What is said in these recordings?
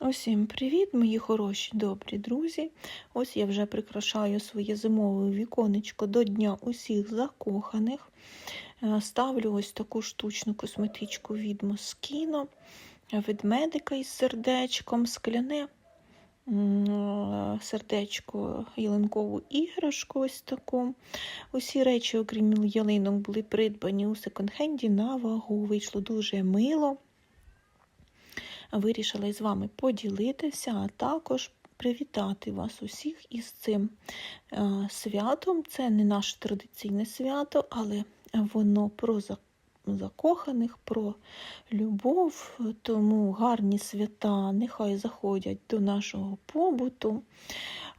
Усім привіт, мої хороші добрі друзі. Ось я вже прикрашаю своє зимове віконечко до Дня усіх закоханих. Е, Ставлю ось таку штучну косметичку від Moschino, ведмедика із сердечком, скляне е, сердечко, ялинкову іграшку. ось таку. Усі речі, окрім ялинок, були придбані у секонд-хенді на вагу. Вийшло дуже мило вирішила із вами поділитися, а також привітати вас усіх із цим е, святом. Це не наше традиційне свято, але воно про закоханих, про любов, тому гарні свята нехай заходять до нашого побуту.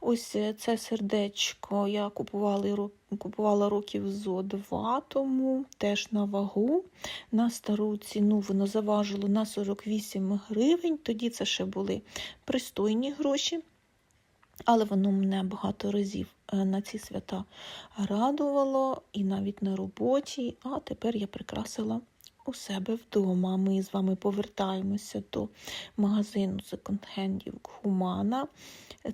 Ось це сердечко я купувала, купувала років зо два тому, теж на вагу. На стару ціну воно заважило на 48 гривень. Тоді це ще були пристойні гроші. Але воно мене багато разів е, на ці свята радувало і навіть на роботі. А тепер я прикрасила у себе вдома. Ми з вами повертаємося до магазину секонд-хендів Хумана.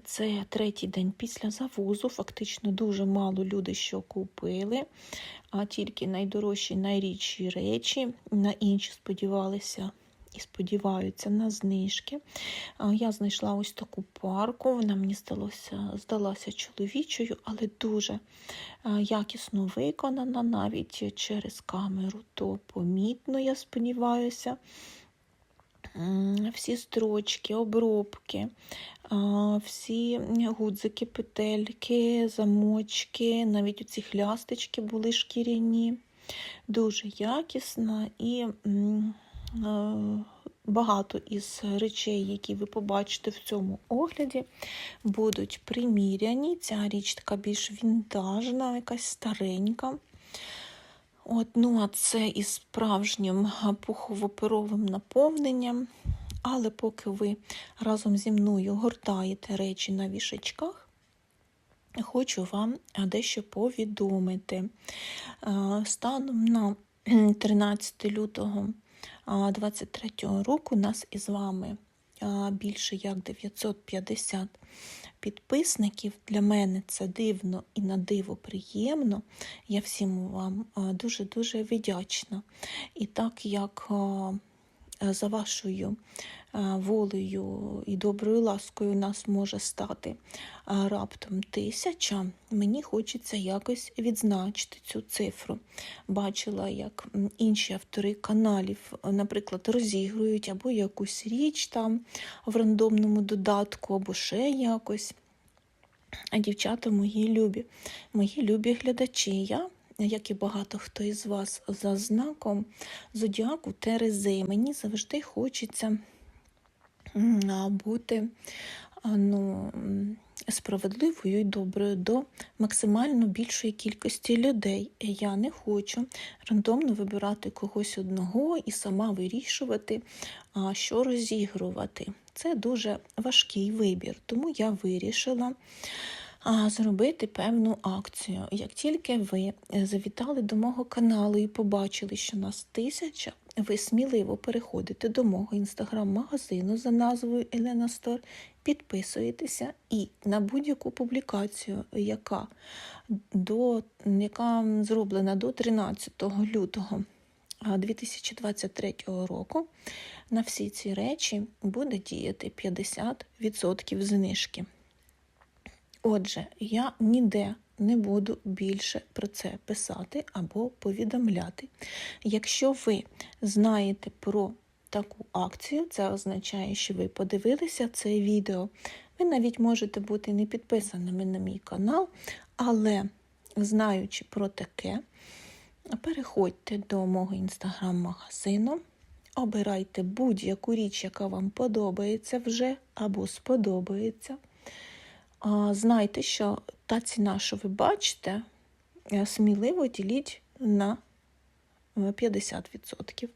Це третій день після завозу. Фактично дуже мало люди що купили, а тільки найдорожчі, найрідші речі. На інші сподівалися і сподіваються на знижки. Я знайшла ось таку парку, вона мені здалося, здалася чоловічою, але дуже якісно виконана, навіть через камеру, то помітно, я сподіваюся. Всі строчки, обробки, всі гудзики, петельки, замочки, навіть оці хлястички були шкіряні, дуже якісна і багато із речей, які ви побачите в цьому огляді, будуть приміряні. Ця річ така більш вінтажна, якась старенька. От, ну, А це із справжнім пуховоперовим наповненням. Але поки ви разом зі мною гортаєте речі на вішачках, хочу вам дещо повідомити. Станом на 13 лютого 2023 року нас із вами більше як 950 підписників. Для мене це дивно і на диво приємно. Я всім вам дуже-дуже вдячна. І так як за вашою волею і доброю ласкою нас може стати раптом тисяча, мені хочеться якось відзначити цю цифру. Бачила, як інші автори каналів, наприклад, розігрують або якусь річ там в рандомному додатку, або ще якось. А дівчата мої любі, мої любі глядачі. Я як і багато хто із вас за знаком зодіаку Терези. Мені завжди хочеться бути ну, справедливою і доброю до максимально більшої кількості людей. Я не хочу рандомно вибирати когось одного і сама вирішувати, що розігрувати. Це дуже важкий вибір, тому я вирішила зробити певну акцію. Як тільки ви завітали до мого каналу і побачили, що нас тисяча, ви сміливо переходите до мого інстаграм-магазину за назвою Елена Стор, підписуєтеся і на будь-яку публікацію, яка до, яка зроблена до 13 лютого 2023 року, на всі ці речі буде діяти 50% знижки. Отже, я ніде не буду більше про це писати або повідомляти. Якщо ви знаєте про таку акцію, це означає, що ви подивилися це відео. Ви навіть можете бути не підписаними на мій канал, але знаючи про таке, переходьте до мого інстаграм-магазину. Обирайте будь-яку річ, яка вам подобається вже або сподобається знайте, що та ціна, що ви бачите, е, сміливо діліть на 50%. Е,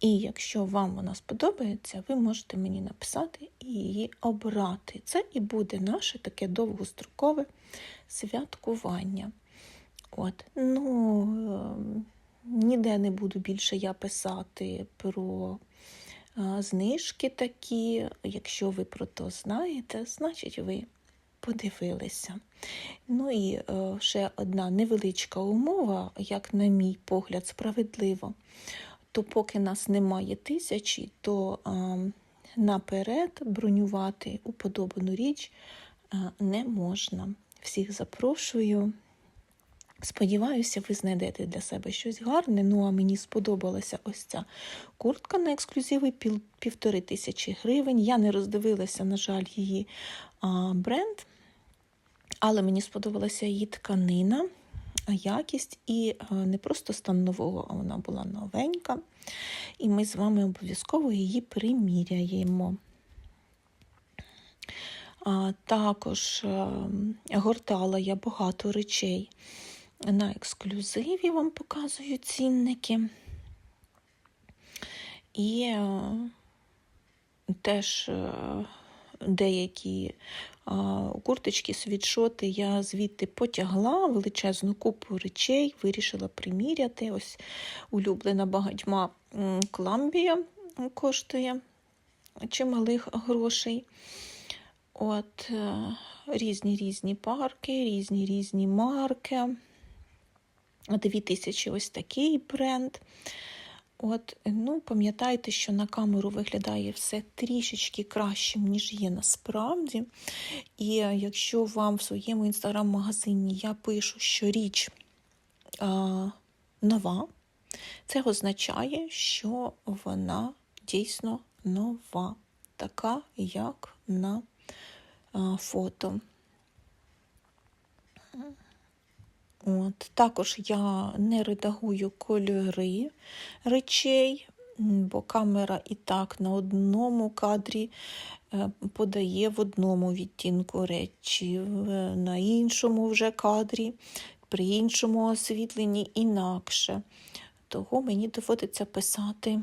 і якщо вам вона сподобається, ви можете мені написати і її обрати. Це і буде наше таке довгострокове святкування. От, ну, ем, Ніде не буду більше я писати про знижки такі. Якщо ви про то знаєте, значить ви подивилися. Ну і е, ще одна невеличка умова, як на мій погляд, справедливо. То поки нас немає тисячі, то а, наперед бронювати уподобану річ а, не можна. Всіх запрошую. Сподіваюся, ви знайдете для себе щось гарне. Ну а мені сподобалася ось ця куртка на ексклюзиви пів, півтори тисячі гривень. Я не роздивилася, на жаль, її а, бренд, але мені сподобалася її тканина, якість і а, не просто стан нового, а вона була новенька. І ми з вами обов'язково її приміряємо. А, також а, гортала я багато речей на ексклюзиві вам показую цінники. І е, теж е, деякі е, курточки, світшоти я звідти потягла величезну купу речей, вирішила приміряти. Ось улюблена багатьма кламбія коштує чималих грошей. От різні різні парки, різні різні марки. 2000 ось такий бренд. От, ну, Пам'ятайте, що на камеру виглядає все трішечки кращим, ніж є насправді. І якщо вам в своєму інстаграм-магазині я пишу, що річ а, нова, це означає, що вона дійсно нова, така, як на а, фото. От. Також я не редагую кольори речей, бо камера і так на одному кадрі е, подає в одному відтінку речі, на іншому вже кадрі, при іншому освітленні інакше. Того мені доводиться писати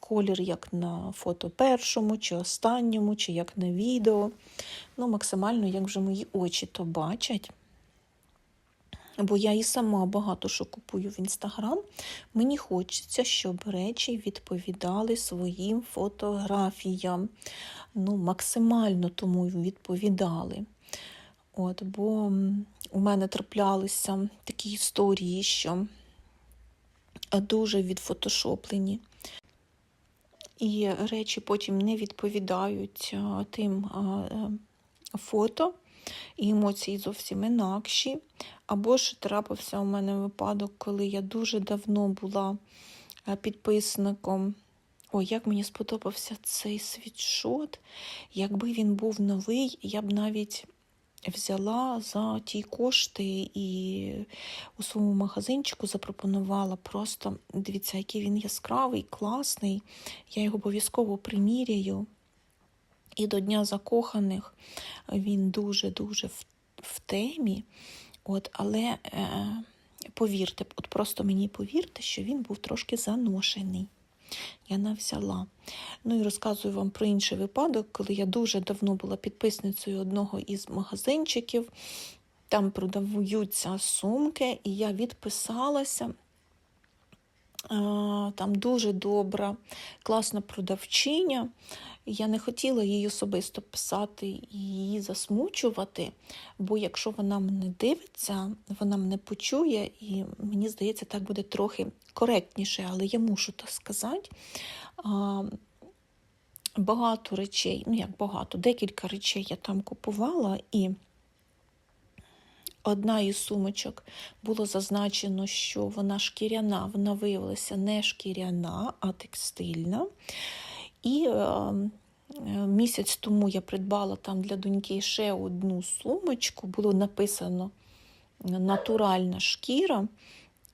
колір як на фото першому, чи останньому, чи як на відео. Ну, Максимально, як вже мої очі то бачать. Бо я і сама багато що купую в інстаграм. Мені хочеться, щоб речі відповідали своїм фотографіям. Ну, максимально тому відповідали. От, Бо у мене траплялися такі історії, що дуже відфотошоплені. І речі потім не відповідають тим фото і емоції зовсім інакші. Або ж трапився у мене випадок, коли я дуже давно була е, підписником. Ой, як мені сподобався цей світшот. Якби він був новий, я б навіть взяла за ті кошти і у своєму магазинчику запропонувала просто, дивіться, який він яскравий, класний. Я його обов'язково приміряю. І до Дня закоханих він дуже-дуже в, в темі. От, Але е, повірте, от просто мені повірте, що він був трошки заношений. Я навзяла. Ну і розказую вам про інший випадок, коли я дуже давно була підписницею одного із магазинчиків. Там продаються сумки, і я відписалася. Там дуже добра, класна продавчиня. Я не хотіла їй особисто писати і її засмучувати, бо якщо вона мене дивиться, вона мене почує, і мені здається, так буде трохи коректніше, але я мушу так сказати. Багато речей, ну як багато, декілька речей я там купувала, і одна із сумочок було зазначено, що вона шкіряна, вона виявилася не шкіряна, а текстильна. І е, місяць тому я придбала там для доньки ще одну сумочку, було написано натуральна шкіра,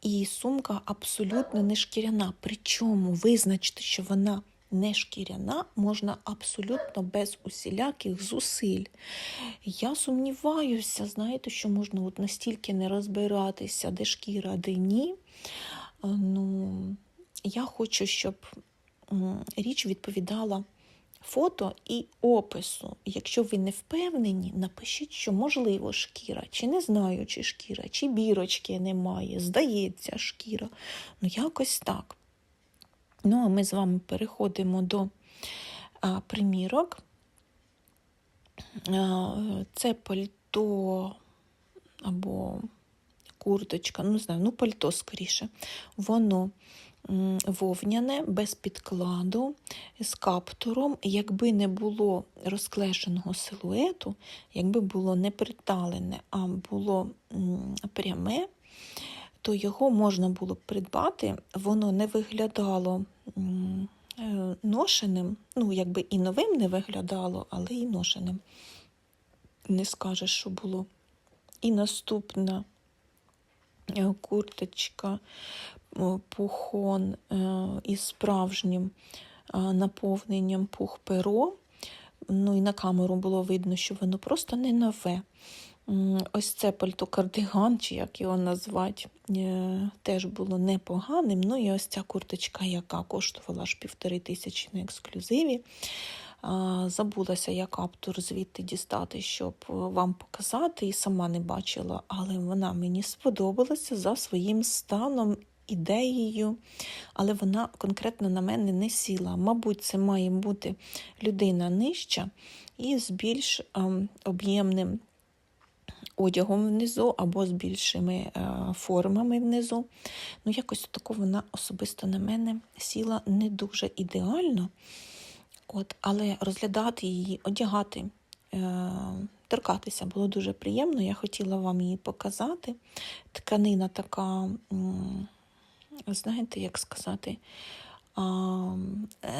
і сумка абсолютно не шкіряна. Причому визначити, що вона не шкіряна, можна абсолютно без усіляких зусиль. Я сумніваюся, знаєте, що можна от настільки не розбиратися, де шкіра, де ні. Ну, Я хочу, щоб річ відповідала фото і опису. Якщо ви не впевнені, напишіть, що можливо шкіра, чи не знаю, чи шкіра, чи бірочки немає, здається, шкіра. Ну, якось так. Ну, а ми з вами переходимо до А примірок а, це пальто або курточка, ну знаю, ну пальто скоріше. Воно вовняне, без підкладу, з каптуром. Якби не було розклешеного силуету, якби було не приталене, а було пряме, то його можна було б придбати, воно не виглядало е, ношеним, ну, якби і новим не виглядало, але і ношеним. Не скажеш, що було. І наступна е, курточка пухон е, із справжнім наповненням пух-перо. Ну і на камеру було видно, що воно просто не нове. Ось це пальто кардиган, чи як його назвати, е, теж було непоганим. Ну і ось ця курточка, яка коштувала аж півтори тисячі на ексклюзиві. Забулася я каптур звідти дістати, щоб е, вам показати, і сама не бачила, але вона мені сподобалася за своїм станом, ідеєю, але вона конкретно на мене не сіла. Мабуть, це має бути людина нижча і з більш ем, об'ємним одягом внизу або з більшими е, формами внизу. Ну, якось тако вона особисто на мене сіла не дуже ідеально. От, але розглядати її, одягати, е, торкатися було дуже приємно. Я хотіла вам її показати. Тканина така, знаєте, як сказати,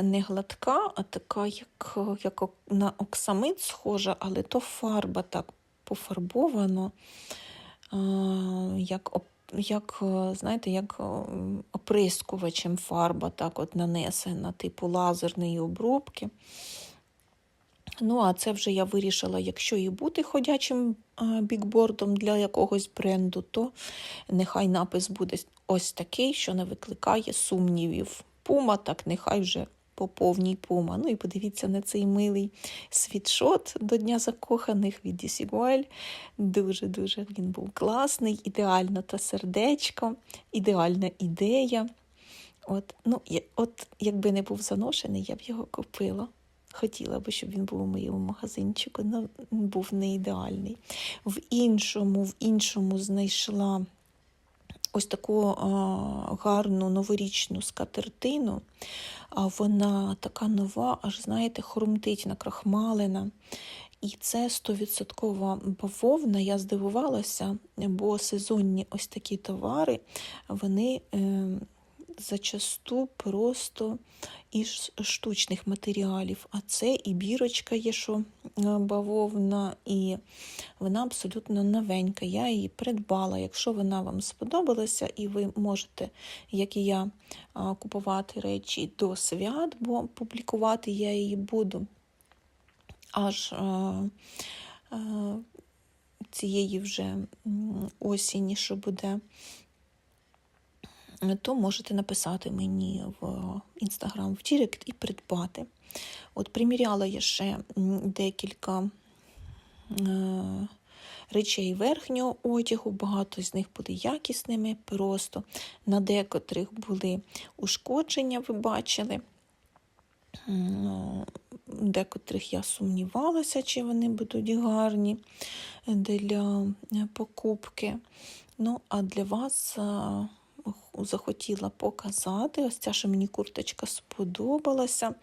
не гладка, а така, як, як на оксамит схожа, але то фарба так пофарбовано, як, як, е, знаєте, як е, оприскувачем фарба так от нанесена, типу лазерної обробки. Ну, а це вже я вирішила, якщо і бути ходячим е, бікбордом для якогось бренду, то нехай напис буде ось такий, що не викликає сумнівів. Пума, так нехай вже по повній пума. Ну і подивіться на цей милий світшот до Дня закоханих від Дісігуель. Дуже-дуже він був класний, ідеально та сердечко, ідеальна ідея. От, ну, от якби не був заношений, я б його купила. Хотіла би, щоб він був у моєму магазинчику, але був не ідеальний. В іншому, в іншому знайшла ось таку гарну новорічну скатертину. Вона така нова, аж знаєте, хрумтить накрахмалена. І це 100% бавовна. Я здивувалася, бо сезонні ось такі товари, вони е, зачасту просто із штучних матеріалів. А це і бірочка є, що бавовна, і вона абсолютно новенька. Я її придбала. Якщо вона вам сподобалася, і ви можете, як і я, купувати речі до свят, бо публікувати я її буду аж цієї вже м, осені, що буде, то можете написати мені в інстаграм в Дірект і придбати. От приміряла я ще декілька е, речей верхнього одягу, багато з них були якісними, просто на декотрих були ушкодження, ви бачили. Декотрих я сумнівалася, чи вони будуть гарні для е, покупки. Ну, а для вас захотіла показати. Ось ця, що мені курточка сподобалася.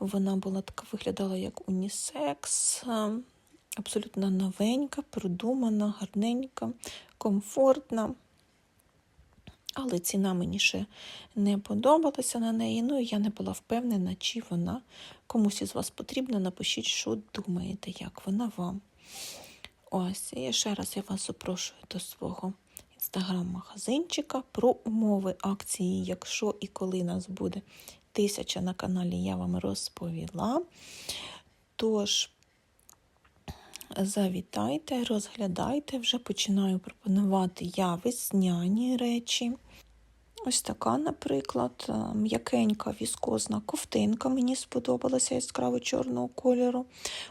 Вона була така, виглядала як унісекс, абсолютно новенька, продумана, гарненька, комфортна. Але ціна мені ще не подобалася на неї. Ну і я не була впевнена, чи вона комусь із вас потрібна. Напишіть, що думаєте, як вона вам. Ось, і ще раз я вас запрошую до свого інстаграм-магазинчика про умови акції, якщо і коли нас буде тисяча на каналі, я вам розповіла. Тож, завітайте, розглядайте, вже починаю пропонувати я весняні речі. Ось така, наприклад, е, м'якенька віскозна ковтинка. Мені сподобалася яскраво чорного кольору.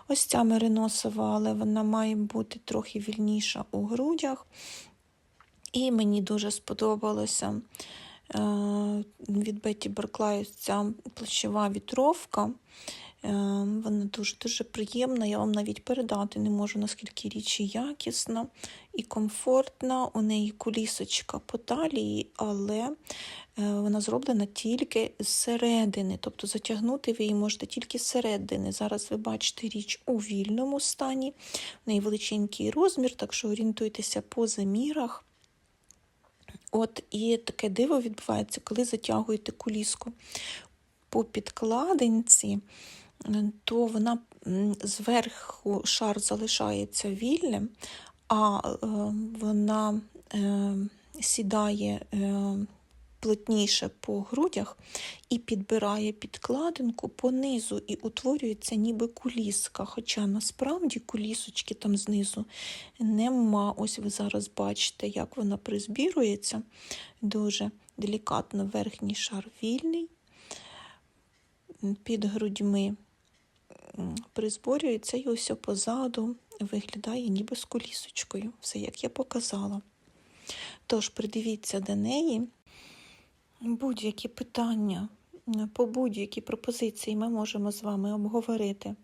Ось ця мериносова, але вона має бути трохи вільніша у грудях. І мені дуже сподобалося е, від Бетті Барклай ця плащова вітровка. Вона дуже-дуже приємна. Я вам навіть передати не можу, наскільки річ якісна і комфортна. У неї кулісочка по талії, але е, вона зроблена тільки зсередини. Тобто затягнути ви її можете тільки зсередини. Зараз ви бачите річ у вільному стані. В неї величенький розмір, так що орієнтуйтеся по замірах. От і таке диво відбувається, коли затягуєте куліску по підкладинці, то вона зверху шар залишається вільним, а е, вона е, сідає е, плотніше по грудях і підбирає підкладинку по низу, і утворюється ніби куліска. Хоча насправді кулісочки там знизу нема. Ось ви зараз бачите, як вона призбірується. Дуже делікатно верхній шар вільний, під грудьми призборюється і ось позаду виглядає ніби з кулісочкою. Все, як я показала. Тож, придивіться до неї. Будь-які питання по будь-які пропозиції ми можемо з вами обговорити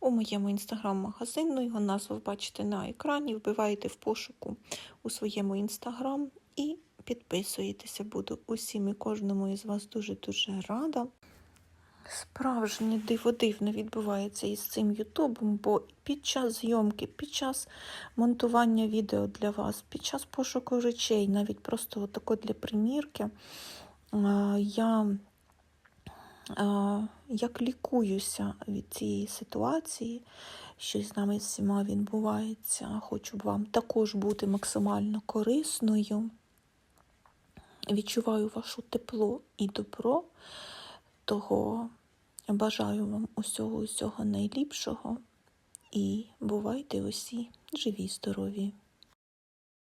у моєму інстаграм-магазину. Його назву бачите на екрані. Вбиваєте в пошуку у своєму інстаграм і підписуєтеся. Буду усім і кожному із вас дуже-дуже рада. Справжнє диво дивно відбувається із цим Ютубом, бо під час зйомки, під час монтування відео для вас, під час пошуку речей, навіть просто тако для примірки, я як лікуюся від цієї ситуації, що з нами всіма відбувається. Хочу б вам також бути максимально корисною. Відчуваю вашу тепло і добро, того бажаю вам усього усього найліпшого і бувайте усі живі, здорові!